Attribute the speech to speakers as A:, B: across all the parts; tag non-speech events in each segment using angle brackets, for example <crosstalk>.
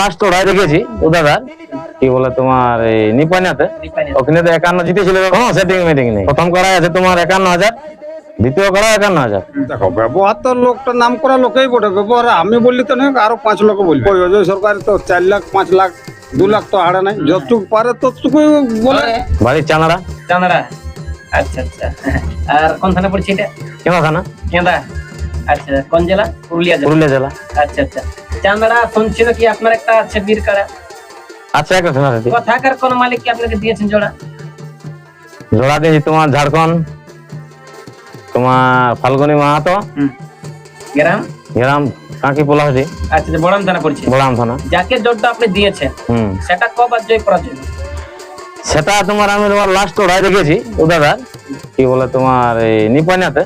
A: Last লড়াই দেখেছি দাদার কি বলে তোমার এই নিপানিয়াতে? ওখানে তো একান্ন জিতেছিল কোনো সেটিং মিটিং নেই। প্রথম করাই আছে তোমার একান্ন হাজার দ্বিতীয় করা একান্ন হাজার।
B: দেখো ব্যবহার তো লোকটা নাম করা লোকেই বটে। ব্যবহার আমি বললি তো নয় আরও পাঁচ লোক বলবে। ওই অজয় সরকার তো চার লাখ পাঁচ লাখ দু লাখ তো হারে নাই। যতটুকু পারে ততটুকুই বলে।
C: আচ্ছা আচ্ছা। আর কোন থানা পড়ছে এটা?
A: কেন থানা
C: কেঁদা আচ্ছা কোন জেলা? পুরুলিয়া জেলা।
A: পুরুলিয়া জেলা।
C: আচ্ছা আচ্ছা। চাঁদড়া শুনছিল কি আপনার একটা আছে বীর কাড়া
A: আচ্ছা একটা শোনা দিদি।
C: কথাকার কোন মালিক কি আপনাকে দিয়েছেন জোড়া?
A: জোড়া দিয়েছি তোমার ঝাড়খণ্ড তোমার ফাল্গুনি মাহাতো
C: গ্রাম?
A: গ্রাম কাকি পোলাহাটি
C: আচ্ছা আচ্ছা, বড়াম থানা পড়ছে।
A: বড়াম থানা।
C: যাকে জোরটা আপনি দিয়েছেন সেটা কবার জয় পরাজয়?
A: সেটা তোমার আমি তোমার লাস্ট লড়াই দেখেছি ও দাদা। কি বলে তোমার এই নিপানিয়াতে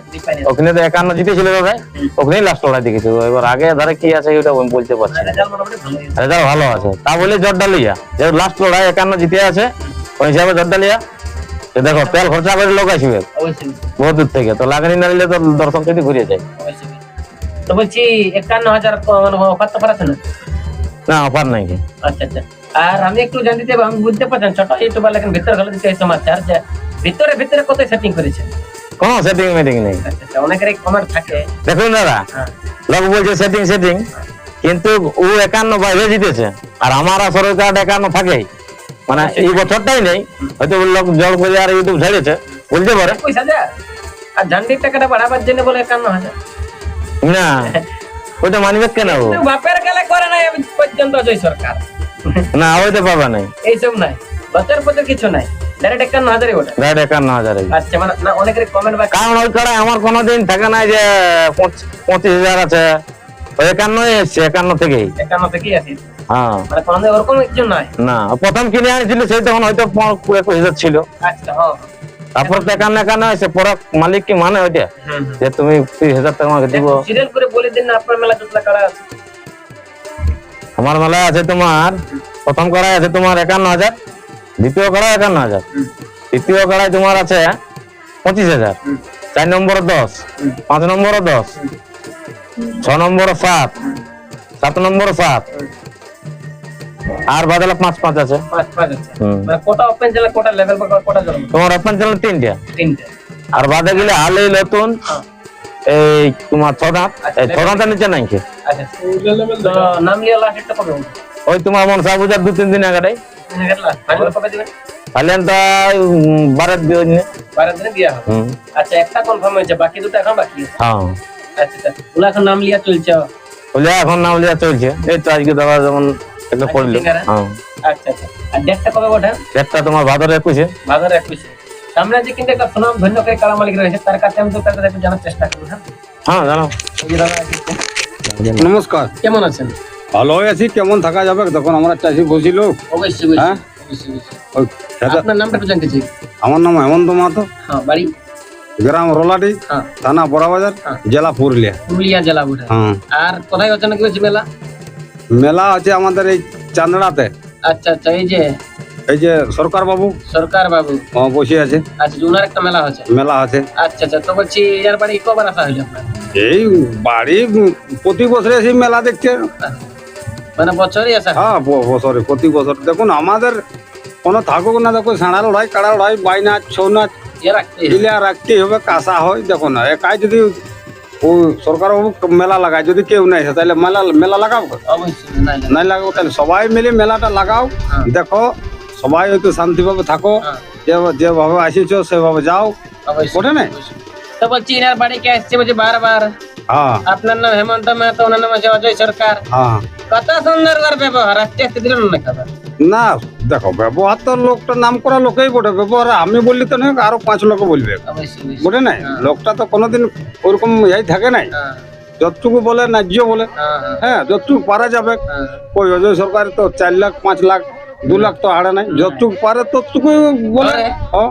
A: ওখানে তো একান্ন জিতেছিল দাদা। ওখানেই লাস্ট লড়াই দেখেছি এবার আগে ধারে কি আছে ওটা আমি বলতে পারছি না।
C: রেজাল্ট
A: ভালো আছে। তা বলে ডালিয়া যে লাস্ট লড়াই একান্ন জিতে আছে ওই হিসাবে জট ডালিয়া দেখো তেল খরচা করে লোক আসবে। বহু দূর থেকে। তো লাগনি না নিলে তো দর্শন যদি ঘুরিয়ে যায়।
C: তো বলছি একান্ন হাজার মানে অফার তো পাঠাচ্ছেন
A: না? অফার নাই।
C: আচ্ছা আচ্ছা। আর আমি একটু জানতে চাইব আমি বুঝতে পারছেন ছোট ইউটিউবার লেখেন ভিতরে গেলে দিতে এই সমাচার যে ভিতরে ভিতরে কত সেটিং করেছেন
A: কোনো সেটিং মিটিং নেই।
C: আচ্ছা আচ্ছা অনেকের কমেন্ট থাকে।
A: দেখুন দাদা
C: হ্যাঁ।
A: লোক বলছে সেটিং সেটিং কিন্তু ও একান্ন বাইরে জিতেছে আর আমার আসলে কার্ড একান্ন থাকেই। মানে এই বছরটাই নেই হয়তো লোক জল করে আর ইউটিউব ছেড়েছে বলতে পারে।
C: একুশ হাজার আর ঝান্ডির টাকাটা বাড়াবার জন্য বলে একান্ন হাজার।
A: না ওইটা মানবে কেন ও।
C: বাপের গেলে করে আমি পর্যন্ত জয় সরকার।
A: না ওইটা পাবা নাই।
C: এইসব নাই। বছর বছর কিছু নাই। ডাইরেক্ট একান্ন হাজারই ওটা
A: রাইট একান্ন হাজার।
C: আচ্ছা মানে না অনেকের কমেন্ট বা
A: কারণ ওই কাড়ায় আমার কোনোদিন থাকে না যে পঁচিশ হাজার আছে। ওই একান্নই এসছে একান্ন থেকেই।
C: একান্ন থেকেই আসি
A: হ্যাঁ।
C: মানে ওরকম কিছু নাই।
A: না প্রথম কিনে আনিছিল সেই তখন হয়তো একুশ হাজার ছিল।
C: আচ্ছা হ্যাঁ।
A: তারপর পরে মালিক কি মানে ওইটা? যে তুমি তিরিশ হাজার টাকা আমাকে দিব।
C: সিরিয়াল করে বলে দিন না আপনার মেলা যতটা কারা আছে।
A: আমার মেলায় আছে তোমার প্রথম কড়াই আছে তোমার একান্ন হাজার দ্বিতীয় কড়াই একান্ন হাজার তৃতীয় কড়াই তোমার আছে পঁচিশ হাজার চার নম্বর দশ পাঁচ নম্বর দশ ছ নম্বর সাত সাত নম্বর সাত। আর বাদালে পাঁচ পাঁচ আছে।
C: মানে
A: তোমার ওপেন চ্যানেল তিনটা। আর বাদে গেলে হালেই নতুন
C: হ্যাঁ।
A: এই তোমার ছ দাঁত এই ছ দাঁতের নিচে নাই কি
C: আচ্ছা নাম?
A: ওই তোমার মন দু তিন দিন আগে ফাইলেন তো দিনে
C: আচ্ছা একটা কনফার্ম হয়েছে বাকি দুটো এখন বাকি
A: হ্যাঁ।
C: আচ্ছা আচ্ছা এখন নাম লিয়া চলছে?
A: বলে এখন নাম লিয়া চলছে। এই তো আজকে দাদা যেমন একটা পড়ল হ্যাঁ।
C: আচ্ছা আচ্ছা। আর ডেটটা কবে ওঠে
A: তোমার ভাদর একুশে।
C: ভাদর একুশে। সামনে যে কিন্তু একটা সুনাম ধন্য করে কালা মালিক রয়েছে তার কাছে আমি তো তার কাছে জানার চেষ্টা করব হ্যাঁ?
A: হ্যাঁ জানো।
B: নমস্কার।
C: কেমন আছেন?
B: ভালো আছি কেমন থাকা যাবে? তখন আমরা চাষি বসিল।
C: অবশ্যই অবশ্যই
B: হ্যাঁ?
C: আপনার নামটা একটু জানতে চাই।
B: আমার নাম হেমন্ত মাহাতো।
C: হ্যাঁ বাড়ি?
B: গ্রাম রোলাটি
C: হ্যাঁ।
B: থানা বড়াবাজার
C: হ্যাঁ।
B: জেলা পুরুলিয়া।
C: পুরুলিয়া জেলা
B: হ্যাঁ।
C: আর কোথায় হচ্ছে নাকি হচ্ছে মেলা?
B: মেলা আছে আমাদের এই চান্দড়াতে
C: আচ্ছা আচ্ছা এই যে
B: এই যে সরকার বাবু?
C: সরকার বাবু।
B: আহ, বসে আছে।
C: আচ্ছা যে ওনার একটা মেলা হচ্ছে।
B: মেলা আছে।
C: আচ্ছা আচ্ছা তো বলছি এর বাড়ি কবার আসা হইল আপনার?
B: এই বাড়ি উম, প্রতি বছরে সেই মেলা দেখছে
C: মানে বছরই আসা হয়?
B: হ্যাঁ ব- বছরে প্রতি বছর। দেখুন আমাদের কোনো থাকুক না দেখো সাঁড়া লড়াই কাড়া লড়াই বাই নাচ ছৌ নাচ
C: এ রাখতেই হবে।
B: দিলে আর রাখতেই হবে কাঁসা হয় দেখো না। একাই যদি ও সরকার বাবু মেলা লাগায় যদি কেউ নাই তাহলে মেলা মেলা লাগাও
C: অবশ্যই নাই না।
B: নাই লাগাও তাহলে সবাই মিলে মেলাটা লাগাও।
C: হ্যাঁ।
B: দেখো সবাই হয়তো শান্তিভাবে থাকো।
C: হ্যাঁ,
B: যেভাবে আসেছো সেভাবে যাও।
C: অবশ্যই,
B: ওঠে নাই?
C: অবশ্যই। তো বলছি এনার বাড়ি কে আসছে বলছি বারবার?
B: হ্যাঁ।
C: আপনার নাম হেমন্ত মেহতা ওনার নাম আছে অজয় সরকার।
B: হ্যাঁ।
C: কত সুন্দর করে ব্যবহার আস্তে আস্তে দিলেন না খাবার
B: না দেখো ব্যবহার তো লোকটা নাম করা লোকেই বটে। ব্যবহার আমি বললি তো নয় আরও পাঁচ লোক বলবে। বটে নাই?
C: হ্যাঁ।
B: লোকটা তো কোনোদিন ওরকম ইয়াই থাকে নাই।
C: হ্যাঁ,
B: যতটুকু বলে ন্যায্য বলে।
C: হ্যাঁ, হ্যাঁ,
B: হ্যাঁ যতটুকু পারা যাবে।
C: হ্যাঁ।
B: ওই অজয় সরকার তো চার লাখ পাঁচ লাখ দু লাখ তো হারে নাই। যতটুকু পারে ততটুকু বলে। হ্যাঁ।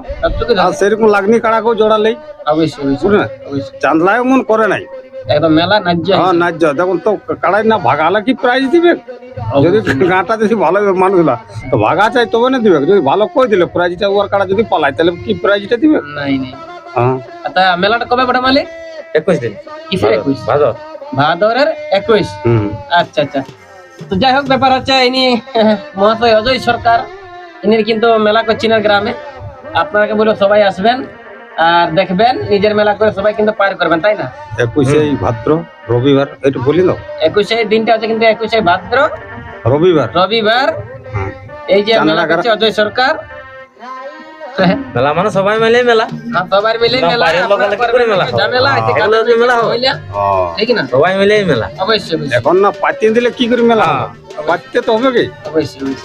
B: আর সেরকম লাগনি কাড়াকেও জোড়ালেই
C: অবশ্যই অবশ্যই
B: বুঝলে? না
C: অবশ্যই।
B: চান্দলায় মন করে নাই।
C: মেলা ন্যায্য
B: হ্যাঁ ন্যায্য। দেখুন তো কাড়াই না ভাগালে কি প্রাইজ দিবে? যদি গাঁটা যদি ভালো মানুষগুলা তো ভাগা চাই তবে না দিবে। যদি ভালো কই দিলে প্রাইজটা ওর কাড়া যদি পালায় তাহলে কি প্রাইজটা দিবে?
C: নাই নাই।
B: হ্যাঁ।
C: মেলাটা কবে বড়
A: একুশ দিন।
C: কিসের একুশ?
A: ভাদর।
C: ভাদরের একুশ।
B: হুম।
C: আচ্ছা আচ্ছা। তো যাই হোক ব্যাপার হচ্ছে ইনি <laughs> মহাশয় অজয় সরকার। ইনি কিন্তু মেলা করছেন গ্রামে। আপনাকে বলে সবাই আসবেন আর দেখবেন নিজের মেলা করে সবাই কিন্তু পার করবেন তাই না?
B: একুশে ভাদ্র রবিবার একটু বলি দাও
C: একুশে দিনটা হচ্ছে কিন্তু একুশে ভাদ্র।
B: রবিবার।
C: রবিবার।
B: হ্যাঁ।
C: এই যে মেলা করছে অজয় সরকার
A: মেলা মানে সবাই মিলে মেলা।
C: সবার মিলে মেলা
A: কি করে মেলা?
C: ঝামেলা
A: হ্যাঁ, মেলা হবে।
C: ঠিক না?
A: সবাই মিলেই মেলা।
C: অবশ্যই
B: এখন না পাতিয়ে দিলে কি করে মেলা
A: হ্যাঁ।
B: তো হবে কি?
C: অবশ্যই।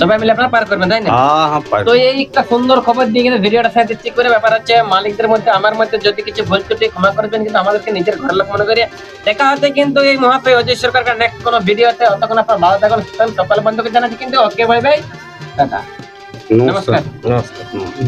C: সবাই মিলে আপনারা পার করবেন তাই না?
B: হ্যাঁ হ্যাঁ
C: তো এই একটা সুন্দর খবর দিয়ে কিন্তু ভিডিওটা সাথে ঠিক করে ব্যাপার হচ্ছে মালিকদের মধ্যে আমার মধ্যে যদি কিছু ভুল ত্রুটি ক্ষমা করবেন কিন্তু আমাদেরকে নিজের ঘরের লোক মনে করি দেখা হচ্ছে কিন্তু এই মহাশয় অজয় সরকার নেক্সট কোনো ভিডিওতে অতক্ষণ আপনার ভালো থাকুন সকাল বন্ধুকে জানাচ্ছি কিন্তু ওকে বাই বাই টাটা।
B: নমস্কার
C: নমস্কার
A: নমস্কার